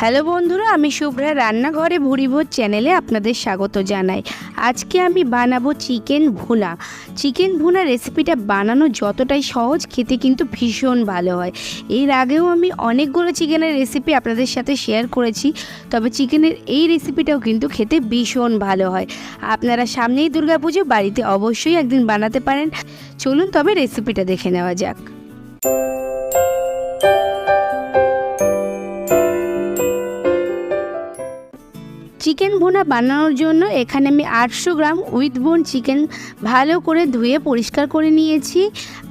Hello বন্ধুরা, আমি শুভ্রা রান্নাঘরে ভুরিভোজ চ্যানেলে আপনাদের স্বাগত জানাই। আজকে আমি বানাবো চিকেন ভুনা। চিকেন ভুনা রেসিপিটা বানানো যতটাই সহজ, খেতে কিন্তু ভীষণ ভালো হয়। এর আগেও আমি অনেকগুলো চিকেনের রেসিপি আপনাদের সাথে শেয়ার করেছি, তবে চিকেনের এই রেসিপিটাও কিন্তু খেতে ভীষণ ভালো হয়। আপনারা সামনেই দুর্গাপুজো, বাড়িতে অবশ্যই একদিন বানাতে পারেন। চলুন তবে রেসিপিটা দেখে নেওয়া যাক। চিকেন ভুনা বানানোর জন্য এখানে আমি আটশো গ্রাম উইথ বোন চিকেন ভালো করে ধুয়ে পরিষ্কার করে নিয়েছি।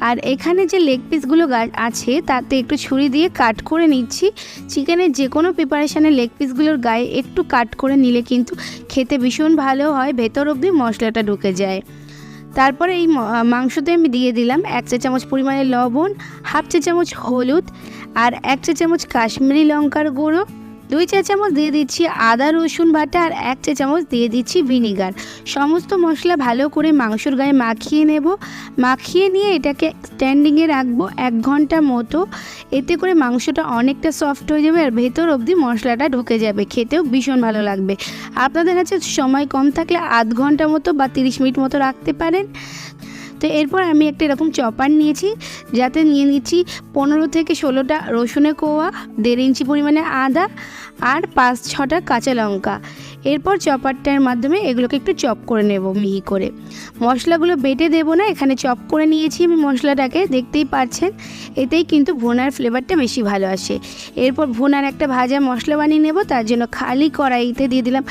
আর এখানে যে লেগ পিসগুলো আছে, তাতে একটু ছুরি দিয়ে কাট করে নিচ্ছি। চিকেনের যে কোনো প্রিপারেশানে লেগ পিসগুলোর গায়ে একটু কাট করে নিলে কিন্তু খেতে ভীষণ ভালো হয়, ভেতর অবধি মশলাটা ঢুকে যায়। তারপরে এই মাংসতে আমি দিয়ে দিলাম এক চা চামচ পরিমাণে লবণ, হাফ চা চামচ হলুদ আর এক চা চামচ কাশ্মীরি লঙ্কার গুঁড়ো। দুই চা চামচ দিয়ে দিচ্ছি আদা, রসুন বাটা আর এক চা চামচ দিয়ে দিচ্ছি ভিনিগার। সমস্ত মশলা ভালো করে মাংসর গায়ে মাখিয়ে নেব। মাখিয়ে নিয়ে এটাকে স্ট্যান্ডিংয়ে রাখব এক ঘণ্টা মতো। এতে করে মাংসটা অনেকটা সফট হয়ে যাবে আর ভেতর অবধি মশলাটা ঢুকে যাবে। খেতেও ভীষণ ভালো লাগবে। আপনাদের কাছে সময় কম থাকলে আধ ঘণ্টা মতো বা তিরিশ মিনিট মতো রাখতে পারেন। তো এরপর আমি একটা এরকম চপার নিয়েছি, যাতে নিয়ে নিচ্ছি পনেরো থেকে ষোলোটা রসুনের কোয়া, দেড় ইঞ্চি পরিমাণে আদা, আর পাঁচ ছটা কাঁচা লঙ্কা। এরপর চপারটার মাধ্যমে এগুলোকে একটু চপ করে নেব মিহি করে। মশলাগুলো বেটে দেবো না, এখানে চপ করে নিয়েছি আমি মশলাটাকে, দেখতেই পাচ্ছেন? এতেই কিন্তু ভুনার ফ্লেভারটা বেশি ভালো আসে। এরপর ভুনার একটা ভাজা মশলা বানিয়ে নেব, তার জন্য খালি কড়াইতে দিয়ে দিলাম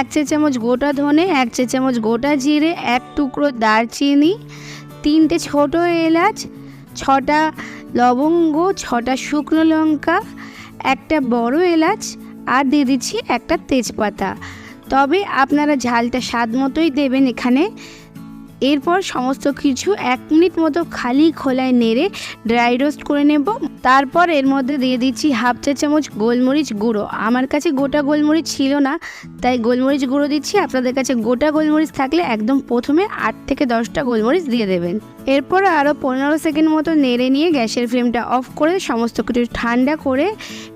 এক চা চামচ গোটা ধনে, এক চা চামচ গোটা জিরে, এক টুকরো দারচিনি, তিনটে ছোট এলাচ, ছটা লবঙ্গ, ছটা শুকনো লঙ্কা, একটা বড় এলাচ আর দিয়ে দিচ্ছি একটা তেজপাতা। তবে আপনারা ঝালটা স্বাদ মতোই দেবেন এখানে। এরপর সমস্ত কিছু এক মিনিট মতো খালি খোলায় নেড়ে ড্রাই রোস্ট করে নেব। তারপর এর মধ্যে দিয়ে দিচ্ছি হাফ চা চামচ গোলমরিচ গুঁড়ো। আমার কাছে গোটা গোলমরিচ ছিল না, তাই গোলমরিচ গুঁড়ো দিচ্ছি। আপনাদের কাছে গোটা গোলমরিচ থাকলে একদম প্রথমে আট থেকে দশটা গোলমরিচ দিয়ে দেবেন। এরপর আরও পনেরো সেকেন্ড মতো নেড়ে নিয়ে গ্যাসের ফ্লেমটা অফ করে সমস্ত কিছু ঠান্ডা করে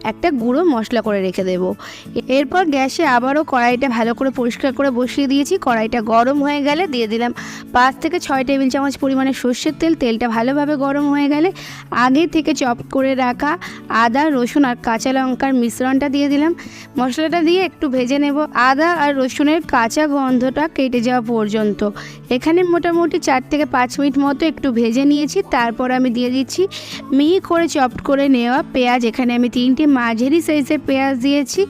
একটা গুঁড়ো মশলা করে রেখে দেবো। এরপর গ্যাসে আবারও কড়াইটা ভালো করে পরিষ্কার করে বসিয়ে দিয়েছি। কড়াইটা গরম হয়ে গেলে দিয়ে দিলাম পাঁচ থেকে ছয় টেবিল চামচ পরিমাণে সর্ষের তেল, তেলটা ভালোভাবে গরম হয়ে গেলে আগে থেকে চপ করে রাখা আদা, রসুন আর কাঁচা লঙ্কার মিশ্রণটা দিয়ে দিলাম। মশলাটা দিয়ে একটু ভেজে নেব। আদা আর রসুনের কাঁচা গন্ধটা কেটে যাওয়া পর্যন্ত। এখানে মোটামুটি চার থেকে পাঁচ মিনিট মতো একটু ভেজে নিয়েছি। তারপর আমি দিয়ে দিচ্ছি মিহি করে চপ করে নেওয়া পেঁয়াজ। এখানে আমি তিনটে মাঝারি সাইজের পেঁয়াজ দিয়েছি।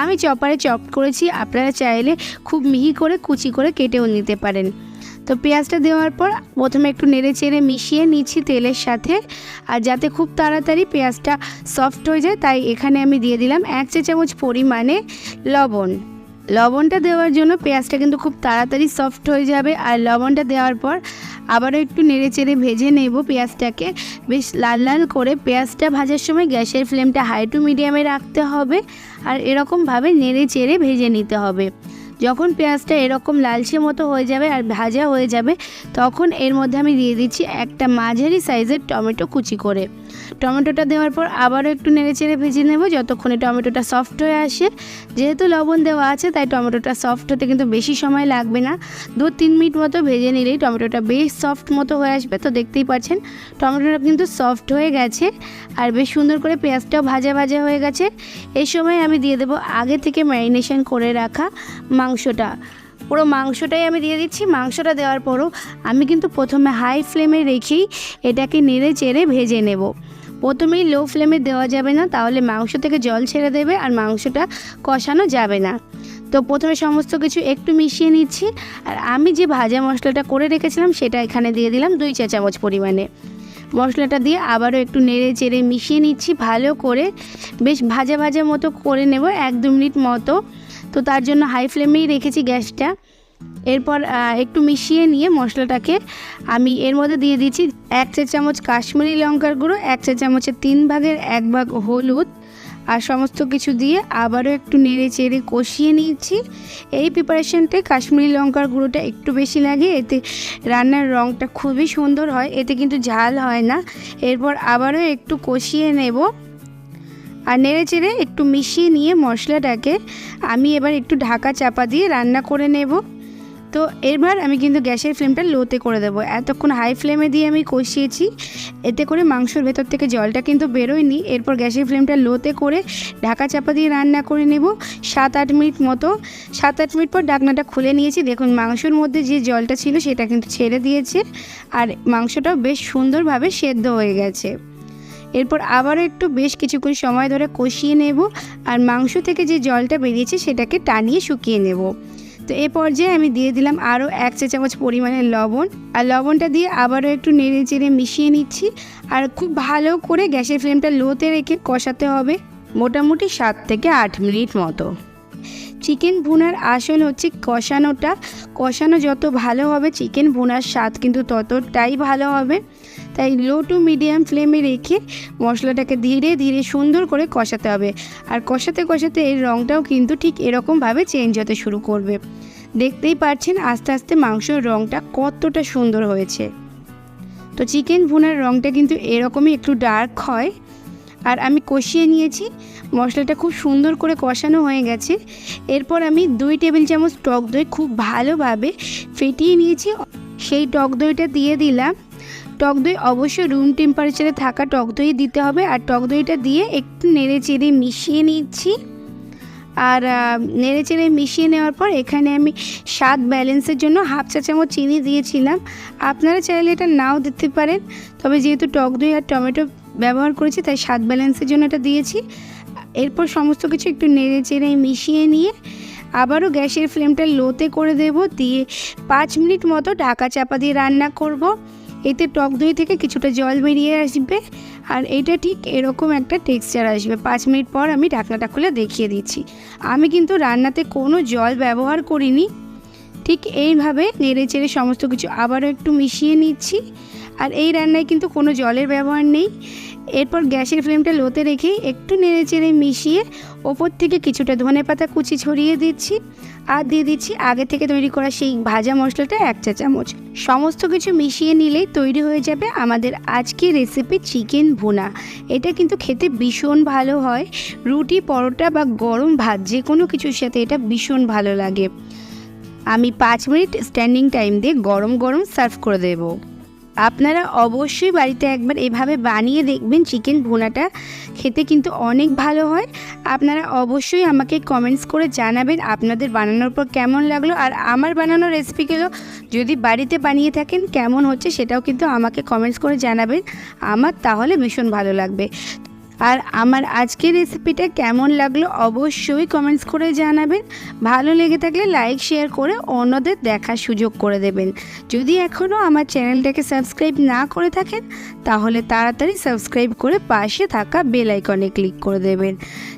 আমি চপারে চপ করেছি। আপনারা চাইলে খুব মিহি করে কুচি করে কেটেও নিতে পারেন। তো পেঁয়াজটা দেওয়ার পর প্রথমে একটু নেড়ে চেড়ে মিশিয়ে নিচ্ছি তেলের সাথে। আর যাতে খুব তাড়াতাড়ি পেঁয়াজটা সফট হয়ে যায়, তাই এখানে আমি দিয়ে দিলাম এক চা চামচ পরিমাণে লবণ। লবণটা দেওয়ার জন্য পেঁয়াজটা কিন্তু খুব তাড়াতাড়ি সফট হয়ে যাবে। আর লবণটা দেওয়ার পর আবারও একটু নেড়ে চেড়ে ভেজে নেব পেঁয়াজটাকে। বেশ লাল লাল করে পেঁয়াজটা ভাজার সময় গ্যাসের ফ্লেমটা হাই টু মিডিয়ামে রাখতে হবে। আর এরকমভাবে নেড়ে চেড়ে ভেজে নিতে হবে। যখন পেঁয়াজটা এরকম লালচে মতো হয়ে যাবে আর ভাজা হয়ে যাবে, তখন এর মধ্যে আমি দিয়ে দিচ্ছি একটা মাঝারি সাইজের টমেটো কুচি করে। টমেটোটা দেওয়ার পর আবারও একটু নেড়ে চেড়ে ভেজে নেব যতক্ষণে টমেটোটা সফট হয়ে আসে। যেহেতু লবণ দেওয়া আছে, তাই টমেটোটা সফট হতে কিন্তু বেশি সময় লাগবে না। দু তিন মিনিট মতো ভেজে নিলেই টমেটোটা বেশ সফট মতো হয়ে আসবে। তো দেখতেই পাচ্ছেন, টমেটোটা কিন্তু সফট হয়ে গেছে আর বেশ সুন্দর করে পেঁয়াজটাও ভাজা ভাজা হয়ে গেছে। এই সময় আমি দিয়ে দেবো আগে থেকে ম্যারিনেশন করে রাখা মাংসটা। পুরো মাংসটাই আমি দিয়ে দিচ্ছি। মাংসটা দেওয়ার পরও আমি কিন্তু প্রথমে হাই ফ্লেমে রেখেই এটাকে নেড়ে চেড়ে ভেজে নেব। প্রথমেই লো ফ্লেমে দেওয়া যাবে না, তাহলে মাংস থেকে জল ছেড়ে দেবে আর মাংসটা কষানো যাবে না। তো প্রথমে সমস্ত কিছু একটু মিশিয়ে নিচ্ছি। আর আমি যে ভাজা মশলাটা করে রেখেছিলাম, সেটা এখানে দিয়ে দিলাম দুই চা চামচ পরিমাণে। মশলাটা দিয়ে আবারও একটু নেড়ে চেড়ে মিশিয়ে নিচ্ছি, ভালো করে। বেশ ভাজা ভাজা মতো করে নেব, এক দু মিনিট মতো। তো তার জন্য হাই ফ্লেমেই রেখেছি গ্যাসটা। এরপর একটু মিশিয়ে নিয়ে মশলাটাকে আমি এর মধ্যে দিয়ে দিচ্ছি এক চা চামচ কাশ্মীরি লঙ্কার গুঁড়ো, এক চা চামচের তিন ভাগের এক ভাগ হলুদ। আর সমস্ত কিছু দিয়ে আবারও একটু নেড়ে চেড়ে কষিয়ে নিয়েছি। এই প্রিপারেশনটায় কাশ্মীরি লঙ্কার গুঁড়োটা একটু বেশি লাগে, এতে রান্নার রঙটা খুবই সুন্দর হয়, এতে কিন্তু ঝাল হয় না। এরপর আবারও একটু কষিয়ে নেব। আর নেড়ে চেড়ে একটু মিশিয়ে নিয়ে মশলাটাকে আমি এবার একটু ঢাকা চাপা দিয়ে রান্না করে নেব। তো এবার আমি কিন্তু গ্যাসের ফ্লেমটা লোতে করে দেবো। এতক্ষণ হাই ফ্লেমে দিয়ে আমি কষিয়েছি। এতে করে মাংসর ভেতর থেকে জলটা কিন্তু বেরোয়নি। এরপর গ্যাসের ফ্লেমটা লোতে করে ঢাকা চাপা দিয়ে রান্না করে নেব। সাত আট মিনিট মতো। সাত আট মিনিট পর ঢাকনাটা খুলে নিয়েছি। দেখুন, মাংসর মধ্যে যে জলটা ছিল সেটা কিন্তু ছেড়ে দিয়েছে। আর মাংসটাও বেশ সুন্দরভাবে সেদ্ধ হয়ে গেছে। এরপর আবারও একটু বেশ কিছুক্ষণ সময় ধরে কষিয়ে নেব। আর মাংস থেকে যে জলটা বেরিয়েছে সেটাকে টানিয়ে শুকিয়ে নেব। তো এ পর্যায়ে আমি দিয়ে দিলাম আরও এক চা চামচ পরিমাণের লবণ। আর লবণটা দিয়ে আবারও একটু নেড়ে চেড়ে মিশিয়ে নিচ্ছি। আর খুব ভালো করে গ্যাসের ফ্লেমটা লোতে রেখে কষাতে হবে মোটামুটি সাত থেকে আট মিনিট মতো। চিকেন ভুনার আসল হচ্ছে কষানোটা। কষানো যত ভালো হবে, চিকেন ভুনার স্বাদ কিন্তু ততটাই ভালো হবে। তাই লো টু মিডিয়াম ফ্লেমে রেখে মশলাটাকে ধীরে ধীরে সুন্দর করে কষাতে হবে। আর কষাতে কষাতে এর রঙটাও কিন্তু ঠিক এরকমভাবে চেঞ্জ হতে শুরু করবে। দেখতেই পাচ্ছেন আস্তে আস্তে মাংসর রঙটা কতটা সুন্দর হয়েছে। তো চিকেন ভুনার রঙটা কিন্তু এরকমই একটু ডার্ক হয়। আর আমি কষিয়ে নিয়েছি, মশলাটা খুব সুন্দর করে কষানো হয়ে গেছে। এরপর আমি দুই টেবিল চামচ টক দই খুব ভালোভাবে ফেটিয়ে নিয়েছি। সেই টক দইটা দিয়ে দিলাম। টক দই, অবশ্যই রুম টেম্পারেচারে থাকা টক দই দিতে হবে। আর টক দইটা দিয়ে একটু নেড়ে চেড়ে মিশিয়ে নিচ্ছি। আর নেড়ে চেড়ে মিশিয়ে নেওয়ার পর এখানে আমি স্বাদ ব্যালেন্সের জন্য হাফ চা চামচ চিনি দিয়েছিলাম। আপনারা চাইলে এটা নাও দিতে পারেন। তবে যেহেতু টক দই আর টমেটো ব্যবহার করেছি, তাই স্বাদ ব্যালেন্সের জন্য এটা দিয়েছি। এরপর সমস্ত কিছু একটু নেড়ে চেড়ে মিশিয়ে নিয়ে আবারও গ্যাসের ফ্লেমটা লোতে করে দেব। দিয়ে পাঁচ মিনিট মতো ঢাকা চাপা দিয়ে রান্না করব। এতে টক দই থেকে কিছুটা জল বেরিয়ে আসবে। আর এটা ঠিক এরকম একটা টেক্সচার আসবে। পাঁচ মিনিট পর আমি ঢাকনাটা খুলে দেখিয়ে দিচ্ছি। আমি কিন্তু রান্নাতে কোনো জল ব্যবহার করিনি। ঠিক এইভাবে নেড়ে চেড়ে সমস্ত কিছু আবারও একটু মিশিয়ে নিচ্ছি। আর এই রান্নায় কিন্তু কোনো জলের ব্যবহার নেই। এরপর গ্যাসের ফ্লেমটা লোতে রেখে একটু নেড়ে চেড়ে মিশিয়ে ওপর থেকে কিছুটা ধনে পাতা কুচি ছড়িয়ে দিচ্ছি আর দিয়ে দিচ্ছি আগে থেকে তৈরি করা সেই ভাজা মশলাটা এক চা চামচ। সমস্ত কিছু মিশিয়ে নিলেই তৈরি হয়ে যাবে আমাদের আজকের রেসিপি চিকেন ভুনা। এটা কিন্তু খেতে ভীষণ ভালো হয়। রুটি, পরোটা বা গরম ভাত যে কোনো কিছুর সাথে এটা ভীষণ ভালো লাগে। আমি পাঁচ মিনিট স্ট্যান্ডিং টাইম দিয়ে গরম গরম সার্ভ করে দেবো। আপনারা অবশ্যই বাড়িতে একবার এভাবে বানিয়ে দেখবেন চিকেন ভুনাটা। খেতে কিন্তু অনেক ভালো হয়। আপনারা অবশ্যই আমাকে কমেন্টস করে জানাবেন আপনাদের বানানোর পর কেমন লাগল। আর আমার বানানো রেসিপিগুলো যদি বাড়িতে বানিয়ে থাকেন কেমন হচ্ছে সেটাও কিন্তু আমাকে কমেন্টস করে জানাবেন। আমার তাহলে ভীষণ ভালো লাগবে। আর আমার আজকের রেসিপিটা কেমন লাগল অবশ্যই কমেন্টস করে জানাবেন। ভালো লেগে থাকলে লাইক শেয়ার করে অন্যদের দেখার সুযোগ করে দেবেন। যদি এখনও আমার চ্যানেলটাকে সাবস্ক্রাইব না করে থাকেন, তাহলে তাড়াতাড়ি সাবস্ক্রাইব করে পাশে থাকা বেল আইকনে ক্লিক করে দেবেন।